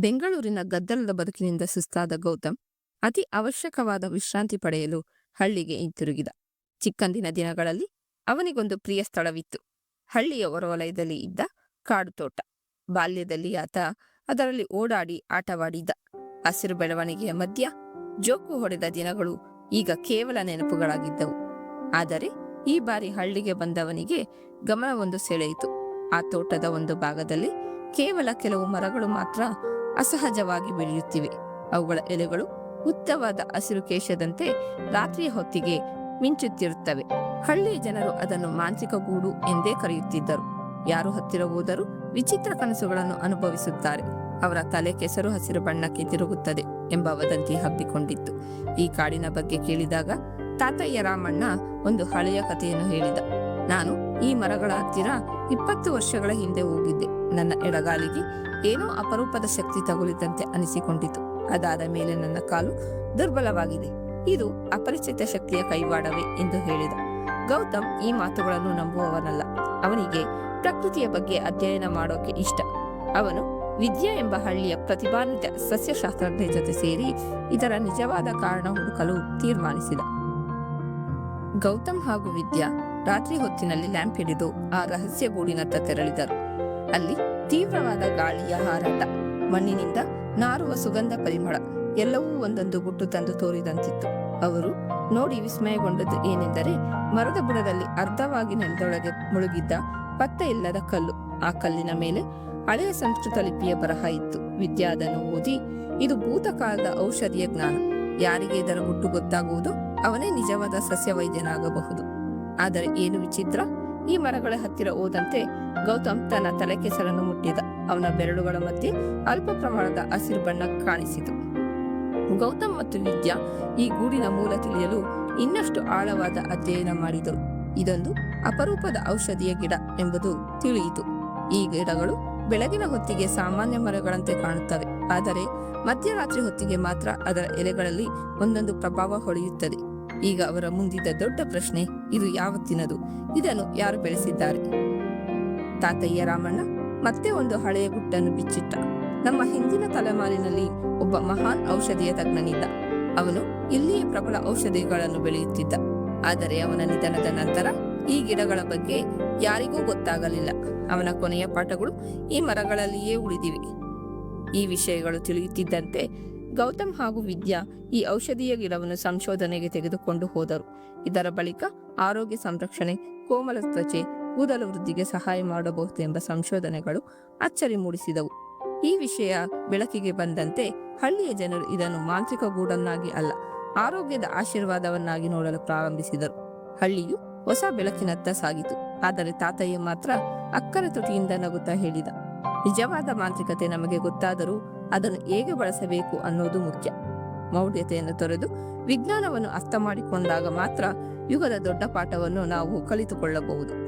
ಬೆಂಗಳೂರಿನ ಗದ್ದಲದ ಬದುಕಿನಿಂದ ಸುಸ್ತಾದ ಗೌತಮ್ ಅತಿ ಅವಶ್ಯಕವಾದ ವಿಶ್ರಾಂತಿ ಪಡೆಯಲು ಹಳ್ಳಿಗೆ ಹಿಂತಿರುಗಿದ. ಚಿಕ್ಕಂದಿನ ದಿನಗಳಲ್ಲಿ ಅವನಿಗೊಂದು ಪ್ರಿಯ ಸ್ಥಳವಿತ್ತು. ಹಳ್ಳಿಯ ಹೊರವಲಯದಲ್ಲಿ ಇದ್ದ ಕಾಡು ತೋಟ ಬಾಲ್ಯದಲ್ಲಿ ಆತ ಅದರಲ್ಲಿ ಓಡಾಡಿ ಆಟವಾಡಿದ್ದ. ಹಸಿರು ಬೆಳವಣಿಗೆಯ ಮಧ್ಯ ಜೋಕು ಹೊಡೆದ ದಿನಗಳು ಈಗ ಕೇವಲ ನೆನಪುಗಳಾಗಿದ್ದವು. ಆದರೆ ಈ ಬಾರಿ ಹಳ್ಳಿಗೆ ಬಂದವನಿಗೆ ಗಮನವೊಂದು ಸೆಳೆಯಿತು. ಆ ತೋಟದ ಒಂದು ಭಾಗದಲ್ಲಿ ಕೇವಲ ಕೆಲವು ಮರಗಳು ಮಾತ್ರ ಅಸಹಜವಾಗಿ ಬೆಳೆಯುತ್ತಿವೆ. ಅವುಗಳ ಎಲೆಗಳು ಉತ್ತವಾದ ಹಸಿರು ಕೇಶದಂತೆ ರಾತ್ರಿಯ ಹೊತ್ತಿಗೆ ಮಿಂಚುತ್ತಿರುತ್ತವೆ. ಹಳ್ಳಿಯ ಜನರು ಅದನ್ನು ಮಾನಸಿಕ ಗೂಡು ಎಂದೇ ಕರೆಯುತ್ತಿದ್ದರು. ಯಾರು ಹತ್ತಿರ ಹೋದರೂ ವಿಚಿತ್ರ ಕನಸುಗಳನ್ನು ಅನುಭವಿಸುತ್ತಾರೆ. ಅವರ ತಲೆ ಕೆಸರು ಹಸಿರು ಬಣ್ಣಕ್ಕೆ ತಿರುಗುತ್ತದೆ ಎಂಬ ವದಂತಿ ಹಬ್ಬಿಕೊಂಡಿತ್ತು. ಈ ಕಾಡಿನ ಬಗ್ಗೆ ಕೇಳಿದಾಗ ತಾತಯ್ಯ ರಾಮಣ್ಣ ಒಂದು ಹಳೆಯ ಕಥೆಯನ್ನು ಹೇಳಿದ. ನಾನು ಈ ಮರಗಳ ಹತ್ತಿರ ಇಪ್ಪತ್ತು ವರ್ಷಗಳ ಹಿಂದೆ ಹೋಗಿದ್ದೆ. ನನ್ನ ಎಡಗಾಲಿಗೆ ಏನೋ ಅಪರೂಪದ ಶಕ್ತಿ ತಗುಲಿದಂತೆ ಅನಿಸಿಕೊಂಡಿತು. ಅದಾದ ಮೇಲೆ ನನ್ನ ಕಾಲು ದುರ್ಬಲವಾಗಿದೆ. ಇದು ಅಪರಿಚಿತ ಶಕ್ತಿಯ ಕೈವಾಡವೇ ಎಂದು ಹೇಳಿದ. ಗೌತಮ್ ಈ ಮಾತುಗಳನ್ನು ನಂಬುವವನಲ್ಲ. ಅವನಿಗೆ ಪ್ರಕೃತಿಯ ಬಗ್ಗೆ ಅಧ್ಯಯನ ಮಾಡೋಕೆ ಇಷ್ಟ. ಅವನು ವಿದ್ಯಾ ಎಂಬ ಹಳ್ಳಿಯ ಪ್ರತಿಭಾನ್ವಿತ ಸಸ್ಯಶಾಸ್ತ್ರಜ್ಞ ಜೊತೆ ಸೇರಿ ಇದರ ನಿಜವಾದ ಕಾರಣ ಹುಡುಕಲು ತೀರ್ಮಾನಿಸಿದ. ಗೌತಮ್ ಹಾಗೂ ವಿದ್ಯಾ ರಾತ್ರಿ ಹೊತ್ತಿನಲ್ಲಿ ಲ್ಯಾಂಪ್ ಹಿಡಿದು ಆ ರಹಸ್ಯ ಗೂಡಿನತ್ತ ತೆರಳಿದರು. ಅಲ್ಲಿ ತೀವ್ರವಾದ ಗಾಳಿಯ ಹಾರಾಟ, ಮಣ್ಣಿನಿಂದ ನಾರುವ ಸುಗಂಧ ಪರಿಮಳ ಎಲ್ಲವೂ ಒಂದೊಂದು ಗುಟ್ಟು ತಂದು ತೋರಿದಂತಿತ್ತು. ಅವರು ನೋಡಿ ವಿಸ್ಮಯಗೊಂಡದ್ದು ಏನೆಂದರೆ ಮರದ ಬುಡದಲ್ಲಿ ಅರ್ಧವಾಗಿ ನೆಲದೊಳಗೆ ಮುಳುಗಿದ್ದ ಪತ್ತೆ ಇಲ್ಲದ ಕಲ್ಲು. ಆ ಕಲ್ಲಿನ ಮೇಲೆ ಹಳೆಯ ಸಂಸ್ಕೃತ ಲಿಪಿಯ ಬರಹ ಇತ್ತು. ವಿದ್ಯಾದನ್ನು ಓದಿ, ಇದು ಭೂತಕಾಲದ ಔಷಧಿಯ ಜ್ಞಾನ. ಯಾರಿಗೆ ಇದರ ಗುಟ್ಟು ಗೊತ್ತಾಗುವುದು ಅವನೇ ನಿಜವಾದ ಸಸ್ಯ ವೈದ್ಯನಾಗಬಹುದು ಆದರೆ ಏನು ವಿಚಿತ್ರ? ಈ ಮರಗಳ ಹತ್ತಿರ ಹೋದಂತೆ ಗೌತಮ್ ತನ್ನ ತಲೆ ಕೆಸರನ್ನು ಮುಟ್ಟಿದ. ಅವನ ಬೆರಳುಗಳ ಮಧ್ಯೆ ಅಲ್ಪ ಪ್ರಮಾಣದ ಹಸಿರು ಬಣ್ಣ ಕಾಣಿಸಿತು. ಗೌತಮ್ ಮತ್ತು ವಿದ್ಯಾ ಈ ಗೂಡಿನ ಮೂಲ ತಿಳಿಯಲು ಇನ್ನಷ್ಟು ಆಳವಾದ ಅಧ್ಯಯನ ಮಾಡಿದರು. ಇದೊಂದು ಅಪರೂಪದ ಔಷಧಿಯ ಗಿಡ ಎಂಬುದು ತಿಳಿಯಿತು. ಈ ಗಿಡಗಳು ಬೆಳಗಿನ ಹೊತ್ತಿಗೆ ಸಾಮಾನ್ಯ ಮರಗಳಂತೆ ಕಾಣುತ್ತವೆ. ಆದರೆ ಮಧ್ಯರಾತ್ರಿ ಹೊತ್ತಿಗೆ ಮಾತ್ರ ಅದರ ಎಲೆಗಳಲ್ಲಿ ಒಂದೊಂದು ಪ್ರಭಾವ ಹೊಳೆಯುತ್ತದೆ. ಈಗ ಅವರ ಮುಂದಿದ್ದ ದೊಡ್ಡ ಪ್ರಶ್ನೆ, ಇದು ಯಾವತ್ತಿನದು? ಇದನ್ನು ಯಾರು ಬೆಳೆಸಿದ್ದಾರೆ? ತಾತಯ್ಯ ರಾಮಣ್ಣ ಮತ್ತೆ ಒಂದು ಹಳೆಯ ಗುಟ್ಟನ್ನು ಬಿಚ್ಚಿಟ್ಟ. ನಮ್ಮ ಹಿಂದಿನ ತಲೆಮಾರಿನಲ್ಲಿ ಒಬ್ಬ ಮಹಾನ್ ಔಷಧಿಯ ತಜ್ಞನಿದ್ದ. ಅವನು ಇಲ್ಲಿಯೇ ಪ್ರಬಲ ಔಷಧಿಗಳನ್ನು ಬೆಳೆಯುತ್ತಿದ್ದ. ಆದರೆ ಅವನ ನಿಧನದ ನಂತರ ಈ ಗಿಡಗಳ ಬಗ್ಗೆ ಯಾರಿಗೂ ಗೊತ್ತಾಗಲಿಲ್ಲ. ಅವನ ಕೊನೆಯ ಪಾಠಗಳು ಈ ಮರಗಳಲ್ಲಿಯೇ ಉಳಿದಿವೆ. ಈ ವಿಷಯಗಳು ತಿಳಿಯುತ್ತಿದ್ದಂತೆ ಗೌತಮ್ ಹಾಗೂ ವಿದ್ಯಾ ಈ ಔಷಧೀಯ ಗಿಡವನ್ನು ಸಂಶೋಧನೆಗೆ ತೆಗೆದುಕೊಂಡು ಹೋದರು. ಇದರ ಬಳಿಕ ಆರೋಗ್ಯ ಸಂರಕ್ಷಣೆ, ಕೋಮಲ ತ್ವಚೆ, ಕೂದಲು ವೃದ್ಧಿಗೆ ಸಹಾಯ ಮಾಡಬಹುದು ಎಂಬ ಸಂಶೋಧನೆಗಳು ಅಚ್ಚರಿ ಮೂಡಿಸಿದವು. ಈ ವಿಷಯ ಬೆಳಕಿಗೆ ಬಂದಂತೆ ಹಳ್ಳಿಯ ಜನರು ಇದನ್ನು ಮಾಂತ್ರಿಕ ಗೂಡನ್ನಾಗಿ ಅಲ್ಲ, ಆರೋಗ್ಯದ ಆಶೀರ್ವಾದವನ್ನಾಗಿ ನೋಡಲು ಪ್ರಾರಂಭಿಸಿದರು. ಹಳ್ಳಿಯು ಹೊಸ ಬೆಳಕಿನತ್ತ ಸಾಗಿತು, ಆದರೆ ತಾತಯ್ಯ ಮಾತ್ರ ಅಕ್ಕರ ತುಟಿಯಿಂದ ನಗುತ್ತಾ ಹೇಳಿದ, ನಿಜವಾದ ಮಾಂತ್ರಿಕತೆ ನಮಗೆ ಗೊತ್ತಾದರೂ ಅದನ್ನು ಹೇಗೆ ಬಳಸಬೇಕು ಅನ್ನೋದು ಮುಖ್ಯ. ಮೌಢ್ಯತೆಯನ್ನು ತೊರೆದು ವಿಜ್ಞಾನವನ್ನು ಅರ್ಥ ಮಾಡಿಕೊಂಡಾಗ ಮಾತ್ರ ಯುಗದ ದೊಡ್ಡ ಪಾಠವನ್ನು ನಾವು ಕಲಿತುಕೊಳ್ಳಬಹುದು.